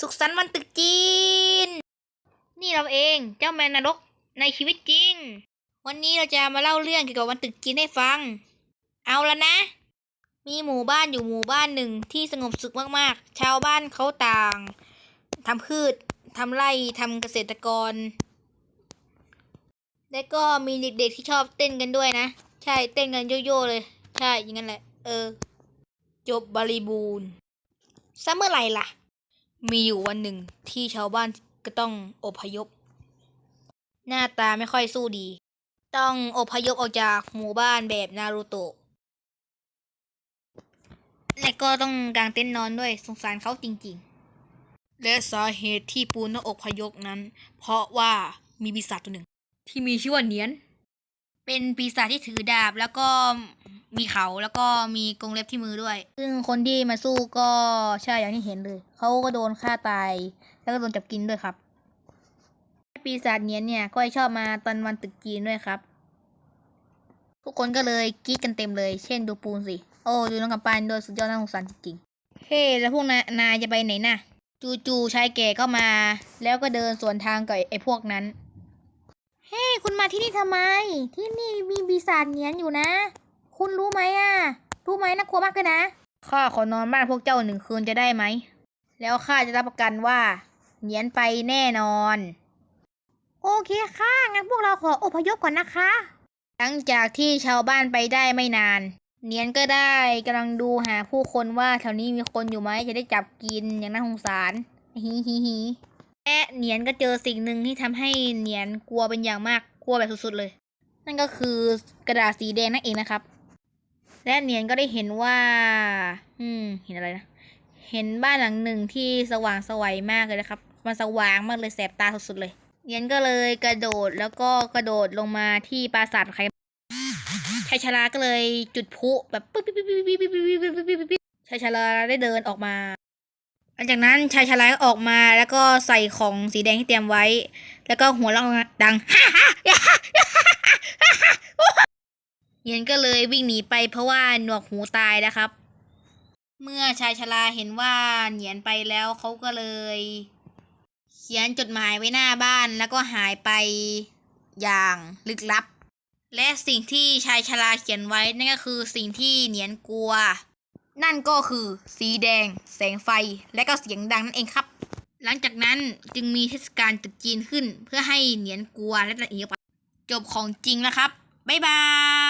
สุขสันต์วันตรุษจีน นี่เราเองเจ้าแมนนรกในชีวิตจริง วันนี้เราจะมาเล่าเรื่องเกี่ยวกับวันตรุษจีนให้ฟัง เอาละนะ มีหมู่บ้านอยู่หมู่บ้านหนึ่งที่สงบสุขมากๆ ชาวบ้านเขาต่างทำพืชทำไร่ทำเกษตรกร และก็มีเด็กๆที่ชอบเต้นกันด้วยนะ ใช่เต้นกันโยโย่ๆเลย ใช่อย่างนั้นแหละ เออ จบบริบูรณ์ซะเมื่อไหร่ล่ะ มีอยู่วันหนึ่งที่ชาวบ้านก็ต้องอพยพ หน้าตาไม่ค่อยสู้ดี ต้องอพยพออกจากหมู่บ้านแบบนารูโตะและก็ต้องกางเต็นท์นอนด้วยสงสารเขาจริงๆ และสาเหตุที่ปูนต้องอพยพนั้น เพราะว่ามีปีศาจตัวหนึ่ง ที่มีชื่อว่าเนียน เป็นปีศาจที่ถือดาบแล้วก็มีเขาแล้วก็มีกรงเล็บที่มือด้วย ซึ่งคนที่มาสู้ก็ใช่อย่างที่เห็นเลยเขาก็โดนฆ่าตาย แล้วก็โดนจับกินด้วยครับ ปีศาจเนี้ยเนี่ยก็ชอบมาตอนวันตรุษจีนด้วยครับ ทุกคนก็เลยกรีดกันเต็มเลย เช่นดูปูนสิ โอ้ดูน้องกับปานโดยสุดยอดน่าสงสารจริงๆเฮ้แล้วพวกนายนายจะไปไหนน่ะ จู่ๆชายแก่ก็มา แล้วก็เดินสวนทางกับไอ้พวกนั้น คุณมาที่นี่ทำไม ที่นี่มีปีศาจเนียนอยู่นะ คุณรู้ไหมอะ รู้ไหมน่ากลัวมากเลยนะ ข้าขอนอนบ้านพวกเจ้าหนึ่งคืนจะได้ไหม แล้วข้าจะรับประกันว่าเนียนไปแน่นอน โอเคค่ะ งั้นพวกเราขออพยพก่อนนะคะ หลังจากที่ชาวบ้านไปได้ไม่นาน เนียนก็ได้กำลังดูหาผู้คนว่าแถวนี้มีคนอยู่ไหมจะได้จับกินอย่างน่าสงสารฮิฮิฮิ แอะเนียนก็เจอสิ่งหนึ่งที่ทำให้เนียนกลัวเป็นอย่างมากกลัวแบบสุดๆเลย นั่นก็คือกระดาษสีแดงนั่นเองนะครับ และเนียนก็ได้เห็นว่า อืม เห็นอะไรนะเห็นบ้านหลังหนึ่งที่สว่างสวัยมากเลยนะครับ มันสว่างมากเลยแสบตาสุดๆเลย เนียนก็เลยกระโดดแล้วก็กระโดดลงมาที่ปราสาทใครชายชราก็เลยจุดพลุแบบปิ๊บปิ๊บปิ๊บปิ๊บปิ๊บปิ๊บปิ๊บชายชราได้เดินออกมา หลังจากนั้นชายชราก็ออกมาแล้วก็ใส่ของสีแดงที่เตรียมไว้ แล้วก็หัวเราะดังเนียนก็เลยวิ่งหนีไปเพราะว่าหนวกหูตายนะครับ เมื่อชายชราเห็นว่าเหนียนไปแล้วเขาก็เลย เขียนจดหมายไว้หน้าบ้านแล้วก็หายไปอย่างลึกลับ และสิ่งที่ชายชราเขียนไว้นั่นก็คือสิ่งที่เหนียนกลัว นั่นก็คือสีแดง แสงไฟ และก็เสียงดังนั่นเองครับ หลังจากนั้นจึงมีเทศกาลตรุษจีนขึ้น เพื่อให้เหนียนกลัวและหนีออกไปจบของจริงแล้วครับ บ๊ายบาย